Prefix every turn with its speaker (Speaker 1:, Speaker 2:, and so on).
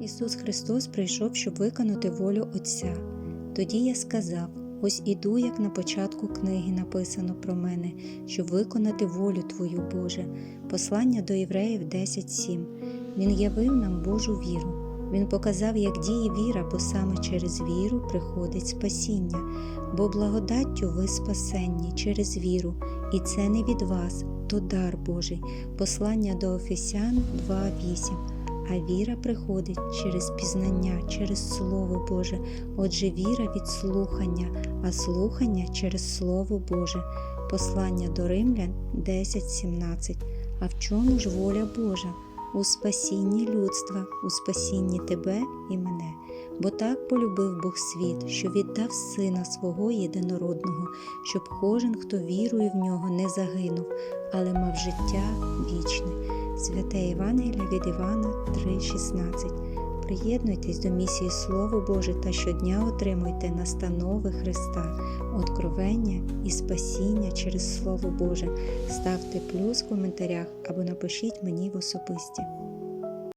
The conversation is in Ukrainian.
Speaker 1: Ісус Христос прийшов, щоб виконати волю Отця. Тоді я сказав: ось іду, як на початку книги написано про мене, щоб виконати волю Твою, Боже. Послання до Євреїв 10.7. Він явив нам Божу віру. Він показав, як діє віра, бо саме через віру приходить спасіння, бо благодаттю ви спасенні через віру, і це не від вас, то дар Божий. Послання до Офесян 2.8. А віра приходить через пізнання, через Слово Боже. Отже, віра від слухання, а слухання через Слово Боже. Послання до Римлян 10.17. А в чому ж воля Божа? У спасінні людства, у спасінні тебе і мене. Бо так полюбив Бог світ, що віддав Сина свого єдинородного, щоб кожен, хто вірує в нього, не загинув, але мав життя вічне. Святе Євангелія від Івана 3,16. Приєднуйтесь до місії Слово Боже та щодня отримуйте настанови Христа, откровення і спасіння через Слово Боже. Ставте плюс в коментарях або напишіть мені в особисті.